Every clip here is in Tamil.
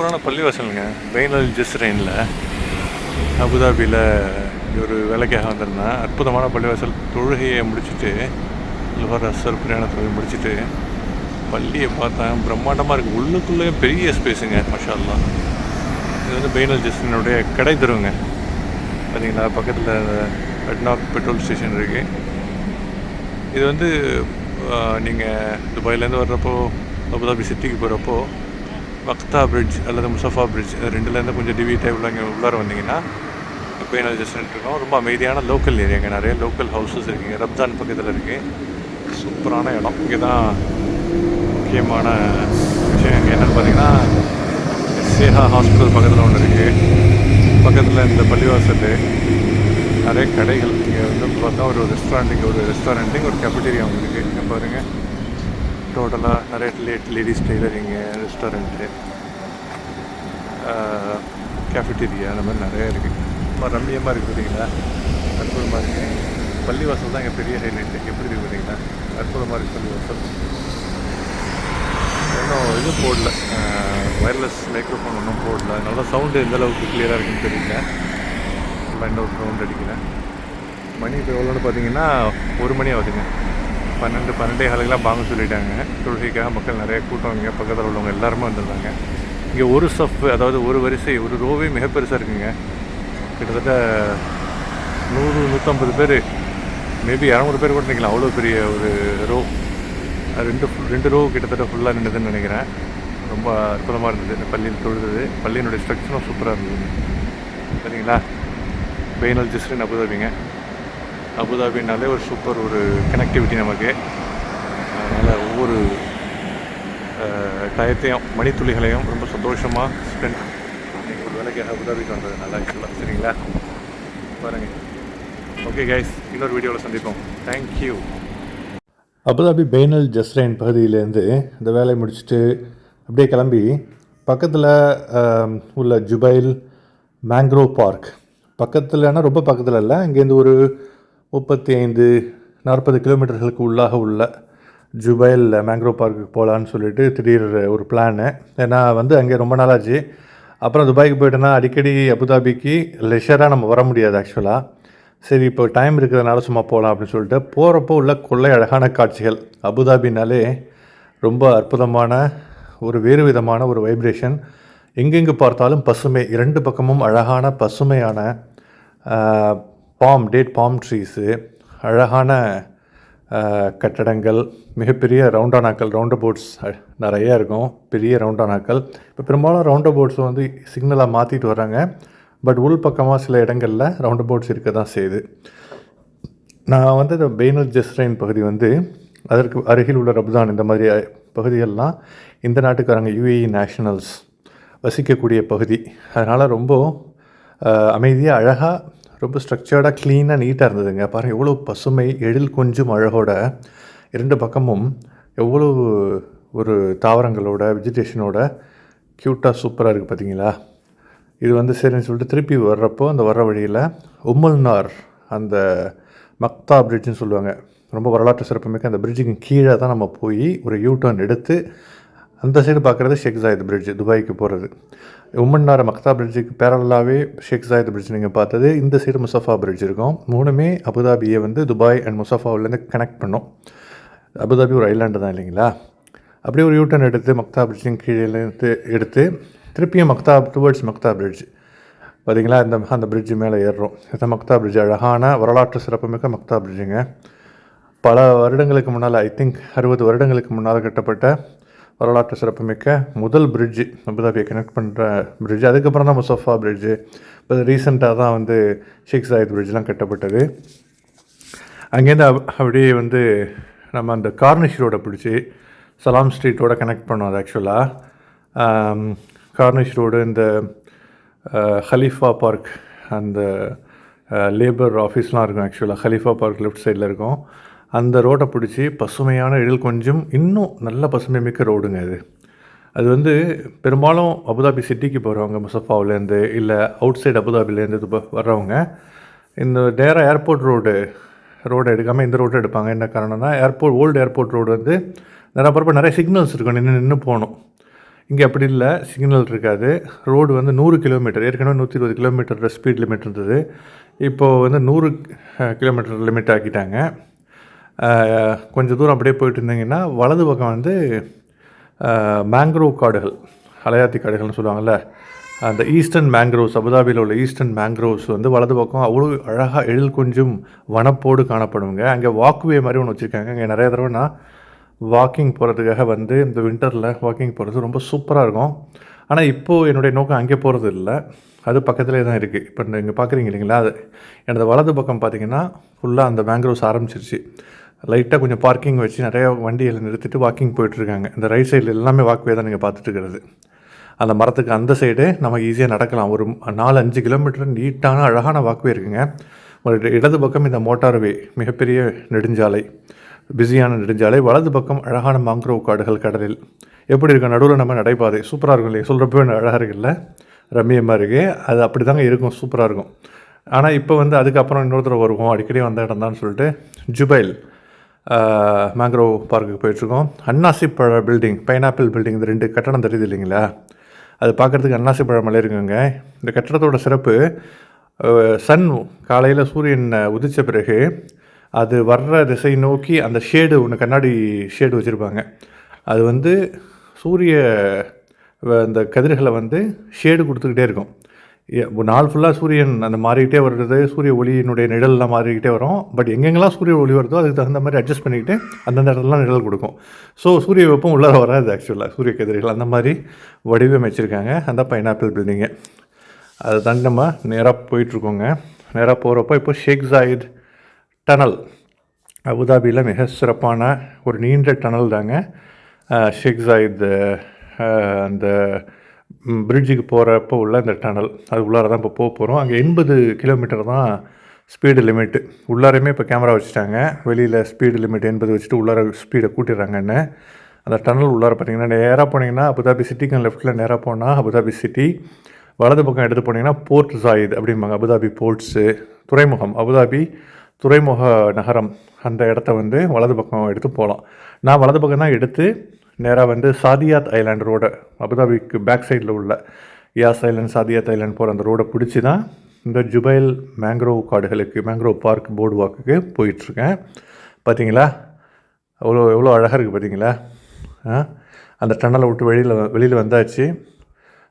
சூப்பரான பள்ளிவாசலுங்க பெயினல் ஜெஸ்ரைனில் அபுதாபியில் ஒரு வேலைக்காக வந்திருந்தேன் அற்புதமான பள்ளிவாசல் தொழுகையை முடிச்சுட்டு வர அசர் பிரயாண தொழுகை முடிச்சுட்டு பள்ளியை பார்த்தேன் பிரம்மாண்டமாக இருக்குது உள்ளுக்குள்ளேயும் பெரிய ஸ்பேஸுங்க மஷா இது வந்து பெயினல் ஜெஸ்ரினுடைய கடை தருவங்க. பார்த்தீங்களா பக்கத்தில் ரெட்நாக் பெட்ரோல் ஸ்டேஷன் இருக்குது இது வந்து நீங்கள் துபாயிலேருந்து வர்றப்போ அபுதாபி சிட்டிக்கு போகிறப்போ பக்தா பிரிட்ஜ் அல்லது முசஃபா பிரிட்ஜ் ரெண்டுலேருந்து கொஞ்சம் டிவிட்டே உள்ள இங்கே உள்ளார வந்தீங்கன்னா பெயினல் ஜெஸ்டன்ட் இருக்கும். ரொம்ப அமைதியான லோக்கல் ஏரியாங்க நிறைய லோக்கல் ஹவுசஸ் இருக்குங்க ரப்தான் பக்கத்தில் இருக்குது சூப்பரான இடம். இங்கே தான் முக்கியமான விஷயம் இங்கே என்னென்னு பார்த்தீங்கன்னா சேஹா ஹாஸ்பிட்டல் பக்கத்தில் ஒன்று இருக்குது பக்கத்தில் இந்த பள்ளிவாசல் நிறைய கடைகள் இங்கே வந்து பார்த்தா ஒரு ரெஸ்டாரண்ட்டுக்கு ஒரு ரெஸ்டாரண்ட்டுங்க ஒரு கேஃபிட்டேரியா ஒன்று இருக்குது இங்கே பாருங்கள் டோட்டலாக நிறைய late ladies tailoring restaurant cafeteria அந்த மாதிரி நிறையா இருக்குது ரொம்ப ரம்மியமாக இருக்குது பார்த்தீங்களா? அற்புதமாக இருக்குது பள்ளிவாசல் தான் இங்கே பெரிய ஹைலைட்டு எப்படி இருக்குது பார்த்தீங்களா? அற்புதமாக இருக்குது பள்ளிவாசல். இன்னும் இது போடல. ஒயர்லெஸ் மைக்ரோஃபோன் ஒன்றும் போடல. அதனால சவுண்டு எந்த அளவுக்கு கிளியராக இருக்குன்னு தெரியல. ஃபுல்லாக இன்னொரு சவுண்ட் அடிக்கிறேன் மணி இப்போ எவ்வளோன்னு பார்த்தீங்கன்னா ஒரு மணி ஆகுதுங்க. பன்னெண்டு பன்னெண்டே காலுக்கெல்லாம் பாங்க சொல்லிட்டாங்க. தொழுகைக்காக மக்கள் நிறைய கூட்டம் இங்கே பக்கத்தில் உள்ளவங்க எல்லாருமே வந்திருந்தாங்க. இங்கே ஒரு சஃப் அதாவது ஒரு வரிசை ஒரு ரோவே மிக பெருசாக இருக்குங்க. கிட்டத்தட்ட நூறு நூற்றம்பது பேர் மேபி இரநூறு பேர் கூட நிற்கலாம் அவ்வளோ பெரிய ஒரு ரோ ரெண்டு ரெண்டு ரோ கிட்டத்தட்ட ஃபுல்லாக நின்றுதுன்னு நினைக்கிறேன். ரொம்ப அற்புதமாக இருந்தது. இந்த பள்ளியில் தொழுது பள்ளியினுடைய ஸ்ட்ரக்சரும் சூப்பராக இருந்தது. சரிங்களா? பெயினல் ஜிஸ்ரின் அபுதாபிங்க. அபுதாபினாலே ஒரு சூப்பர் ஒரு கனெக்டிவிட்டி நமக்கு. அதனால் ஒவ்வொரு டயத்தையும் மணித்துளிகளையும் ரொம்ப சந்தோஷமாக ஸ்பெண்ட் ஒரு வேலைக்காக அபுதாபிக்கு நல்லா ஆக்சுவலாக சரிங்களா? பாருங்கள் ஓகே கைஸ் இன்னொரு வீடியோவில் சந்திப்போம். தேங்க்யூ அபுதாபி பெய்னல் ஜஸ்ரைன் பகுதியிலேருந்து இந்த வேலையை முடிச்சுட்டு அப்படியே கிளம்பி பக்கத்தில் உள்ள ஜுபைல் மேங்க்ரோவ் பார்க் பக்கத்தில்னா ரொம்ப பக்கத்தில் இல்லை இங்கேருந்து ஒரு முப்பத்தி ஐந்து நாற்பது கிலோமீட்டர்களுக்கு உள்ளாக உள்ள ஜுபைல் மேங்க்ரோவ் பார்க்குக்கு போகலான்னு சொல்லிட்டு திடீர் ஒரு பிளானு ஏன்னா வந்து அங்கே ரொம்ப நாளாச்சு. அப்புறம் துபாய்க்கு போயிட்டோன்னா அடிக்கடி அபுதாபிக்கு லெஷராக நம்ம வர முடியாது ஆக்சுவலாக சரி இப்போ டைம் இருக்கிறதுனால சும்மா போகலாம் அப்படின்னு சொல்லிட்டு போகிறப்போ உள்ள கொள்ளை அழகான காட்சிகள். அபுதாபினாலே ரொம்ப அற்புதமான ஒரு வேறு விதமான ஒரு வைப்ரேஷன் எங்கெங்கு பார்த்தாலும் பசுமை இரண்டு பக்கமும் அழகான பசுமையான பாம் டேட் பாம் ட்ரீஸு அழகான கட்டடங்கள் மிகப்பெரிய ரவுண்டானாக்கள் ரவுண்ட் போட்ஸ் நிறைய இருக்கும் பெரிய ரவுண்டானாக்கள் இப்போ பெரும்பாலும் ரவுண்ட் வந்து சிக்னலாக மாற்றிட்டு வராங்க பட் உள் பக்கமாக சில இடங்களில் ரவுண்ட் இருக்க தான் செய்யுது. நான் வந்து இந்த பெய்னல் ஜெஸ்ரைன் பகுதி வந்து அதற்கு அருகில் உள்ள ரப்தான் இந்த மாதிரி பகுதிகள்லாம் இந்த நாட்டுக்காரங்க யூஏஇ நேஷனல்ஸ் வசிக்கக்கூடிய பகுதி. அதனால் ரொம்ப அமைதியாக அழகாக ரொம்ப ஸ்ட்ரக்சர்டாக க்ளீனாக நீட்டாக இருந்ததுங்க. பாருங்கள் எவ்வளோ பசுமை எழில் கொஞ்சம் அழகோட இரண்டு பக்கமும் எவ்வளோ ஒரு தாவரங்களோட வெஜிடேஷனோட க்யூட்டாக சூப்பராக இருக்குது பார்த்தீங்களா இது வந்து சரின்னு சொல்லிட்டு திருப்பி வர்றப்போ அந்த வர்ற வழியில் உம்மல்னார் அந்த மக்தா பிரிட்ஜுன்னு சொல்லுவாங்க. ரொம்ப வரலாற்று சிறப்புமிக்க அந்த பிரிட்ஜுக்கு கீழே தான் நம்ம போய் ஒரு யூ டர்ன் எடுத்து அந்த சைடு பார்க்குறது ஷேக் ஜாயத் பிரிட்ஜ் துபாய்க்கு போகிறது உம்மன்னார மக்தா பிரிட்ஜுக்கு பேரலாகவே ஷேக் ஜாயத் பிரிட்ஜ் நீங்கள் பார்த்தது. இந்த சைடு முசஃபா பிரிட்ஜ் இருக்கும். மூணுமே அபுதாபியை வந்து துபாய் அண்ட் முசஃபாவிலேருந்து கனெக்ட் பண்ணும். அபுதாபி ஒரு ஐலாண்டு தான் இல்லைங்களா? அப்படியே ஒரு யூட்டன் எடுத்து மக்தா பிரிட்ஜின் கீழேருந்து எடுத்து திருப்பியும் மக்தா டுவர்ட்ஸ் மக்தா பிரிட்ஜ் பார்த்தீங்களா இந்த அந்த பிரிட்ஜு மேலே ஏறுறோம். இந்த மக்தா பிரிட்ஜ் அழகான வரலாற்று சிறப்புமிக்க மக்தா பிரிட்ஜுங்க பல வருடங்களுக்கு முன்னால் ஐ திங்க் அறுபது வருடங்களுக்கு முன்னால் கட்டப்பட்ட வரலாற்று சிறப்புமிக்க முதல் பிரிட்ஜு அபுதாபியை கனெக்ட் பண்ணுற பிரிட்ஜு அதுக்கப்புறம் தான் முசஃபா பிரிட்ஜு இப்போ ரீசெண்டாக தான் வந்து ஷேக் சாயித் பிரிட்ஜ்லாம் கட்டப்பட்டது. அங்கேருந்து அப்- அப்படியே வந்து நம்ம அந்த கார்னிஷ் ரோடை பிடிச்சி சலாம் ஸ்ட்ரீட்டோட கனெக்ட் பண்ணோம் அது ஆக்சுவலாக கார்னிஷ் ரோடு இந்த ஹலீஃபா பார்க் அந்த லேபர் ஆஃபீஸ்லாம் இருக்கும் ஆக்சுவலாக ஹலீஃபா பார்க் லெஃப்ட் சைடில் இருக்கும். அந்த ரோட்டை பிடிச்சி பசுமையான எழில் கொஞ்சம் இன்னும் நல்ல பசுமை மிக்க ரோடுங்க அது அது வந்து பெரும்பாலும் அபுதாபி சிட்டிக்கு போகிறவங்க முசஃபாவிலேருந்து இல்லை அவுட் சைடு அபுதாபிலேருந்து வர்றவங்க இந்த டேரா ஏர்போர்ட் ரோடு ரோடு எடுக்காமல் இந்த ரோடு எடுப்பாங்க. என்ன காரணம்னா ஏர்போர்ட் ஓல்டு ஏர்போர்ட் ரோடு வந்து நிறைய பரப்ப நிறைய சிக்னல்ஸ் இருக்கும் நின்று நின்று போகணும். இங்கே அப்படி இல்லை சிக்னல் இருக்காது. ரோடு வந்து நூறு கிலோமீட்டர் ஏற்கனவே நூற்றி இருபது கிலோமீட்டர் ஸ்பீட் லிமிட் இருந்தது. இப்போது வந்து நூறு கிலோமீட்டர் லிமிட் ஆக்கிட்டாங்க. கொஞ்சம் தூரம் அப்படியே போயிட்டு இருந்தீங்கன்னா வலது பக்கம் வந்து மேங்க்ரோவ் காடுகள் அலையாத்தி காடுகள்னு சொல்லுவாங்கள்ல அந்த ஈஸ்டர்ன் மேங்க்ரோவ்ஸ் அபுதாபியில் உள்ள ஈஸ்டர்ன் மேங்க்ரோவ்ஸ் வந்து வலது பக்கம் அவ்வளோ அழகாக எழில் கொஞ்சம் வனப்போடு காணப்படுங்க. அங்கே வாக்வே மாதிரி ஒன்று வச்சுருக்காங்க. அங்கே நிறைய தடவை நான் வாக்கிங் போகிறதுக்காக வந்து இந்த வின்டரில் வாக்கிங் போகிறது ரொம்ப சூப்பராக இருக்கும். ஆனால் இப்போது என்னுடைய நோக்கம் அங்கே போகிறது இல்லை. அது பக்கத்துலேயே தான் இருக்குது இப்போ நீங்கள் பார்க்குறீங்க இல்லைங்களா? அது எனது வலது பக்கம் பார்த்தீங்கன்னா ஃபுல்லாக அந்த மேங்க்ரோவ்ஸ் ஆரம்பிச்சிருச்சு. லைட்டாக கொஞ்சம் பார்க்கிங் வச்சு நிறைய வண்டிகளை நிறுத்திட்டு வாக்கிங் போயிட்டுருக்காங்க. இந்த ரைட் சைடில் எல்லாமே வாக்வே தான் நீங்கள் பார்த்துட்டு இருக்கிறது. அந்த மரத்துக்கு அந்த சைடு நம்ம ஈஸியாக நடக்கலாம். ஒரு நாலு அஞ்சு கிலோமீட்டர் நீட்டான அழகான வாக்வே இருக்குங்க. ஒரு இடது பக்கம் இந்த மோட்டார்வே மிகப்பெரிய நெடுஞ்சாலை. பிஸியான நெடுஞ்சாலை. வலது பக்கம் அழகான மாங்க்ரோவ் காடுகள் கடலில். எப்படி இருக்கும்? நடுவில் நம்ம நடைபாதை. சூப்பராக இருக்கும் இல்லையா? சொல்கிறப்ப அழகாக இருக்குல்ல? ரம்மியமாக இருக்குது அது அப்படி தாங்க இருக்கும். சூப்பராக இருக்கும். ஆனால் இப்போ வந்து அதுக்கப்புறம் இன்னொருத்தர் வருவோம். அடிக்கடி வந்த இடம் தான் சொல்லிட்டு. ஜுபைல். மேங்க்ரோவ் பார்க்குக்கு போயிட்டுருக்கோம். அன்னாசி பழ பில்டிங் பைனாப்பிள் பில்டிங் இந்த ரெண்டு கட்டடம் தெரியுது இல்லைங்களா? அது பார்க்குறதுக்கு அன்னாசி பழம் மலை இருக்குங்க. இந்த கட்டடத்தோட சிறப்பு சன் காலையில் சூரியன் உதித்த பிறகு அது வர்ற திசை நோக்கி அந்த ஷேடு ஒன்று கண்ணாடி ஷேடு வச்சுருப்பாங்க. அது வந்து சூரிய வ- அந்த கதிர்களை வந்து ஷேடு கொடுத்துக்கிட்டே இருக்கும். நாள் ஃபுல்லாக சூரியன் அந்த மாறிக்கிட்டே வர்றது சூரிய ஒளியினுடைய நிழல்லாம் மாறிக்கிட்டே வரும். பட் எங்கெங்கெல்லாம் சூரிய ஒளி வருதோ அதுக்கு தகுந்த மாதிரி அட்ஜஸ்ட் பண்ணிக்கிட்டு அந்தந்த இடத்துலலாம் நிழல் கொடுக்கும். ஸோ சூரிய வெப்பம் உள்ளார வராது ஆக்சுவலாக சூரிய கதிர்கள் அந்த மாதிரி வடிவமைச்சிருக்காங்க. அந்த பைனாப்பிள் பில்டிங்கு அதை தாண்டி நம்ம நேராக போயிட்டுருக்கோங்க. நேராக போகிறப்போ இப்போ ஷேக் ஜாயித் டனல் அபுதாபியில் மிக சிறப்பான ஒரு நீண்ட டனல் தாங்க ஷேக் ஜாயித் அந்த பிரிட்ஜுக்கு போகிறப்போ உள்ள அந்த டனல் அது உள்ளார தான் இப்போ போக போகிறோம் அங்கே எண்பது கிலோமீட்டர் தான் ஸ்பீடு லிமிட்டு உள்ளாரையுமே இப்போ கேமரா வச்சுட்டாங்க. வெளியில் ஸ்பீடு லிமிட் எண்பது வச்சுட்டு உள்ளார ஸ்பீடை கூட்டிடுறாங்கன்னு. அந்த டனல் உள்ளார பார்த்தீங்கன்னா நேராக போனீங்கன்னா அபுதாபி சிட்டிக்கு லெஃப்ட்டில் நேராக போனால் அபுதாபி சிட்டி வலது பக்கம் எடுத்து போனீங்கன்னா போர்ட் ஜாயித் அப்படிம்பாங்க. அபுதாபி போர்ட்ஸு துறைமுகம். அபுதாபி துறைமுக நகரம். அந்த இடத்த வந்து வலது பக்கம் எடுத்து போகலாம். நான் வலது பக்கம் தான் எடுத்து நேராக வந்து சாதியாத் ஐலாண்ட் ரோடை அபுதாபிக்கு பேக் சைடில் உள்ள யாஸ் ஐலாண்ட் சாதியாத் ஐலாண்ட் போகிற அந்த ரோடை பிடிச்சி தான் இந்த ஜுபைல் மேங்க்ரோவ் காடுகளுக்கு மேங்க்ரோவ் பார்க் போர்டு வாக்குக்கு போயிட்டுருக்கேன். பார்த்தீங்களா அவ்வளோ எவ்வளோ அழகாக இருக்குது பார்த்தீங்களா அந்த டன்னலை விட்டு வெளியில் வெளியில் வந்தாச்சு.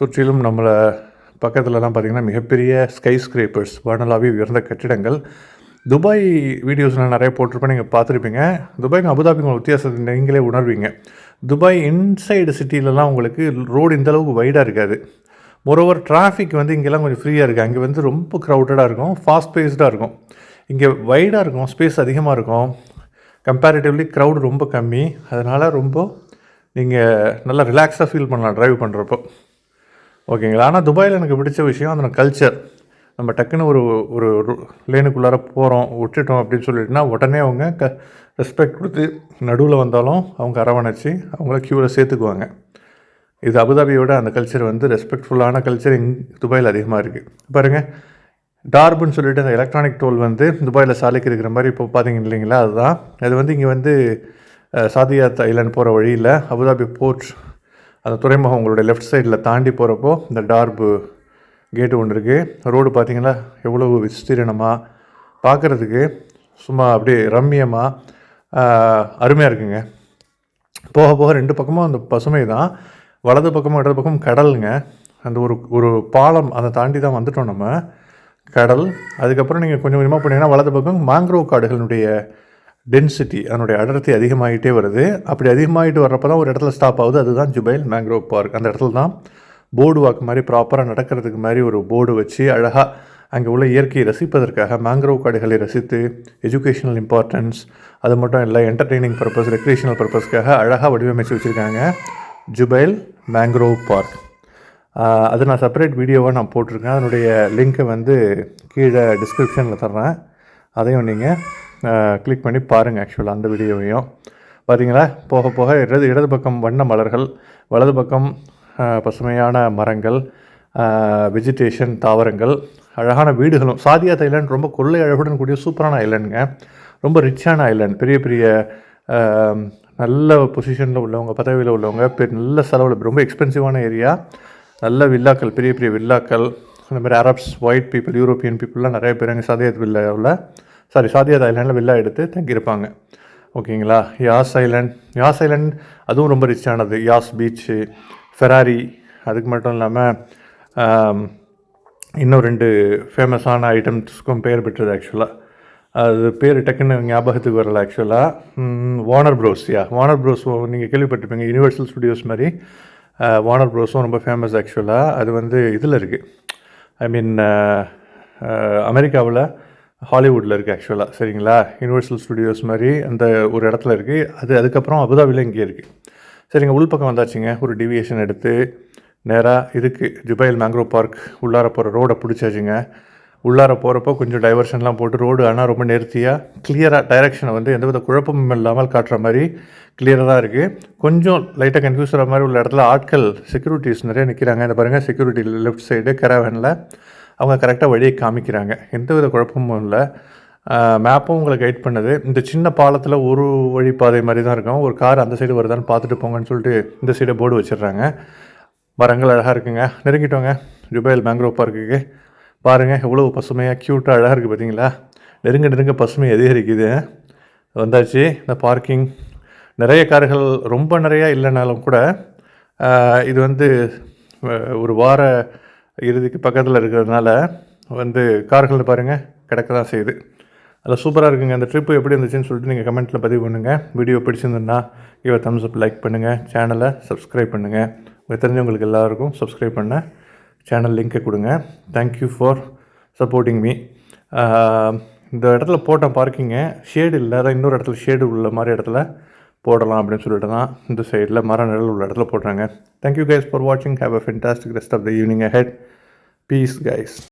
சுற்றிலும் நம்மளை பக்கத்துலலாம் பார்த்திங்கன்னா மிகப்பெரிய ஸ்கை ஸ்கிரேப்பர்ஸ் வானலாவி உயர்ந்த கட்டிடங்கள். துபாய் வீடியோஸ் நான் நிறைய போட்டிருப்பேன் நீங்கள் பார்த்துருப்பீங்க. துபாய்க்கும் அபுதாபிக்கும் வித்தியாசத்தை நீங்களே உணர்வீங்க. துபாய் இன்சைடு சிட்டிலலாம் உங்களுக்கு ரோடு இந்தளவுக்கு வைடாக இருக்காது. மொரோவர் டிராஃபிக் வந்து இங்கெல்லாம் கொஞ்சம் ஃப்ரீயாக இருக்குது அங்கே வந்து ரொம்ப க்ரௌடடாக இருக்கும் ஃபாஸ்ட் பேஸ்டாக இருக்கும். இங்கே வைடாக இருக்கும் ஸ்பேஸ் அதிகமாக இருக்கும். கம்பேரிட்டிவ்லி க்ரௌடு ரொம்ப கம்மி. அதனால் ரொம்ப நீங்கள் நல்லா ரிலாக்ஸாக ஃபீல் பண்ணலாம் ட்ரைவ் பண்ணுறப்போ ஓகேங்களா? ஆனால் துபாயில் எனக்கு பிடிச்ச விஷயம் அதோட கல்ச்சர் நம்ம டக்குன்னு ஒரு ஒரு லேனுக்குள்ளார போகிறோம் விட்டுட்டோம் அப்படின்னு சொல்லிட்டுனா உடனே அவங்க க ரெஸ்பெக்ட் கொடுத்து நடுவில் வந்தாலும் அவங்க அரவணைச்சு அவங்கள க்யூவில் சேர்த்துக்குவாங்க. இது அபுதாபியோட அந்த கல்ச்சர் வந்து ரெஸ்பெக்ட்ஃபுல்லான கல்ச்சர் இங் துபாயில் அதிகமாக இருக்குது பாருங்கள் டார்புன்னு சொல்லிட்டு அந்த எலக்ட்ரானிக் டோல் வந்து துபாயில் சாலைக்கு இருக்கிற மாதிரி இப்போ பார்த்தீங்க இல்லைங்களா? அதுதான். அது வந்து இங்கே வந்து அஹ், சாதியாத் ஐலாண்ட் போகிற வழியில் அபுதாபி போர்ட் அந்த துறைமுகம் உங்களுடைய லெஃப்ட் சைடில் தாண்டி போகிறப்போ இந்த டார்பு கேட்டு ஒன்று இருக்குது ரோடு பார்த்திங்கன்னா எவ்வளவு விஸ்தீரணமாக பார்க்குறதுக்கு சும்மா அப்படியே ரம்மியமாக அருமையாக இருக்குங்க. போக போக ரெண்டு பக்கமும் அந்த பசுமை தான். வலது பக்கமும் இடது பக்கமும் கடலுங்க. அந்த ஒரு ஒரு பாலம் அதை தாண்டி தான் வந்துட்டோம் நம்ம. கடல் அதுக்கப்புறம் நீங்கள் கொஞ்சம் கொஞ்சமாக போனீங்கன்னா வலது பக்கம் மேங்க்ரோவ் காடுகளினுடைய டென்சிட்டி அதனுடைய அடர்த்தி அதிகமாகிட்டே வருது. அப்படி அதிகமாகிட்டு வர்றப்ப தான் ஒரு இடத்துல ஸ்டாப் ஆகுது. அதுதான் ஜுபைல் மேங்க்ரோவ் பார்க் அந்த இடத்துல தான் போர்டு வாக் மாதிரி ப்ராப்பராக நடக்கிறதுக்கு மாதிரி ஒரு போர்டு வச்சு அழகாக அங்கே உள்ள இயற்கையை ரசிப்பதற்காக மேங்க்ரோவ் காடுகளை ரசித்து எஜுகேஷனல் இம்பார்ட்டன்ஸ் அது மட்டும் இல்லை என்டர்டெய்னிங் பர்பஸ் ரெக்ரேஷனல் பர்பஸ்க்காக அழகாக வடிவமைச்சு வச்சுருக்காங்க. ஜுபைல் மேங்க்ரோவ் பார்க் அது நான் செப்பரேட் வீடியோவாக நான் போட்டிருக்கேன். அதனுடைய லிங்க்கை வந்து கீழே டிஸ்கிரிப்ஷனில் தர்றேன். அதையும் நீங்கள் கிளிக் பண்ணி பாருங்கள் ஆக்சுவலாக அந்த வீடியோவையும் பார்த்தீங்களா போக போக இடது இடது பக்கம் வண்ண மலர்கள் வலது பக்கம் பசுமையான மரங்கள் வெஜிடேஷன் தாவரங்கள் அழகான வீடுகளும். சாதியாத் ஐலாண்ட் ரொம்ப கொள்ளை அழகுடன் கூடிய சூப்பரான ஐலாண்டுங்க. ரொம்ப ரிச்சான ஐலாண்ட். பெரிய பெரிய நல்ல பொசிஷனில் உள்ளவங்க பதவியில் உள்ளவங்க பெ- நல்ல செலவில் ரொம்ப எக்ஸ்பென்சிவான ஏரியா நல்ல வில்லாக்கள் பெரிய பெரிய வில்லாக்கள். அந்த மாதிரி அரப்ஸ் ஒயிட் பீப்புள் யூரோப்பியன் பீப்புளெலாம் நிறைய பேர் அங்கே சாதியாத் வில்லாவில் சாரி சாதியாத் ஐலாண்டில் வில்லா எடுத்து தங்கியிருப்பாங்க. ஓகேங்களா? யாஸ் ஐலாண்ட். யாஸ் ஐலாண்ட் அதுவும் ரொம்ப ரிச்சானது. யாஸ் பீச்சு ஃபெராரி அதுக்கு மட்டும் இல்லாமல் இன்னும் ரெண்டு ஃபேமஸான ஐட்டம்ஸ்க்கும் பெயர் பெற்றது ஆக்சுவலாக அது பேர் டக்குன்னு ஞாபகத்துக்கு வரல ஆக்சுவலாக வார்னர் ப்ரோஸ் யா? வார்னர் ப்ரோஸ் நீங்கள் கேள்விப்பட்டிருப்பீங்க. யூனிவர்சல் ஸ்டுடியோஸ் மாதிரி. வார்னர் ப்ரோஸும் ரொம்ப ஃபேமஸ் ஆக்சுவலாக அது வந்து இதில் இருக்குது ஐ மீன் அமெரிக்காவில் ஹாலிவுட்டில் இருக்குது ஆக்சுவலாக சரிங்களா? யூனிவர்சல் ஸ்டுடியோஸ் மாதிரி அந்த ஒரு இடத்துல இருக்குது அது அதுக்கப்புறம் அபுதாபியில் இங்கே இருக்குது சரிங்க உள்பக்கம் வந்தாச்சுங்க. ஒரு டிவியேஷன் எடுத்து நேராக இதுக்கு ஜுபைல் மேங்க்ரோவ் பார்க் உள்ளார போகிற ரோடை பிடிச்சாச்சுங்க. உள்ளார போகிறப்போ கொஞ்சம் டைவர்ஷன்லாம் போட்டு ரோடு ஆனால் ரொம்ப நேர்த்தியாக கிளியராக டைரக்ஷனை வந்து எந்தவித குழப்பமும் இல்லாமல் காட்டுற மாதிரி கிளியராக இருக்குது கொஞ்சம் லைட்டாக கன்ஃபியூஸ் ஆகிற மாதிரி உள்ள இடத்துல ஆட்கள் செக்யூரிட்டிஸ் நிறைய நிற்கிறாங்க இந்த பாருங்கள் செக்யூரிட்டி லெஃப்ட் சைடு கராவனில் அவங்க கரெக்டாக வழியை காமிக்கிறாங்க. எந்தவித குழப்பமும் இல்லை. மேப்பும் உங்களை கைட் பண்ணுது. இந்த சின்ன பாலத்தில் ஒரு வழி பாதை மாதிரி தான் இருக்கும். ஒரு கார் அந்த சைடு வருதான்னு பார்த்துட்டு போங்கன்னு சொல்லிட்டு இந்த சைடை போர்டு வச்சிடுறாங்க. மரங்கள் அழகாக இருக்குங்க. நெருங்கிட்டோங்க. ஜுபைல் மேங்க்ரோவ் பார்க்குக்கு பாருங்கள் எவ்வளோ பசுமையாக க்யூட்டாக அழகாக இருக்குது பார்த்தீங்களா நெருங்க நெருங்க பசுமை அதிகரிக்குது. வந்தாச்சு இந்த பார்க்கிங் நிறைய கார்கள் ரொம்ப நிறையா இல்லைனாலும் கூட இது வந்து ஒரு வார இறுதிக்கு பக்கத்தில் இருக்கிறதுனால வந்து கார்கள் பாருங்கள் கிடக்க தான் செய்யுது. அதில் சூப்பராக இருக்குங்க. அந்த ட்ரிப்பு எப்படி இருந்துச்சுன்னு சொல்லிட்டு நீங்கள் கமெண்ட்டில் பதிவு பண்ணுங்கள் வீடியோ பிடிச்சிருந்ததுன்னா இவ தம்ஸ் அப் லைக் பண்ணுங்கள் சேனலை சப்ஸ்கிரைப் பண்ணுங்கள் தெரிஞ்சவங்களுக்கு எல்லாருக்கும் சப்ஸ்கிரைப் பண்ண சேனல் லிங்க்கை கொடுங்க. தேங்க்யூ ஃபார் சப்போர்ட்டிங் மீ இந்த இடத்துல போட்டேன் பார்க்கிங்க ஷேடு இல்லை அதான் இன்னொரு இடத்துல ஷேடு உள்ள மாதிரி இடத்துல போடலாம் அப்படின்னு சொல்லிட்டு தான் இந்த சைடில் மர நிழல் உள்ள இடத்துல போடுறாங்க தேங்க்யூ கைஸ் ஃபார் வாட்சிங் have a fantastic rest of the evening head peace guys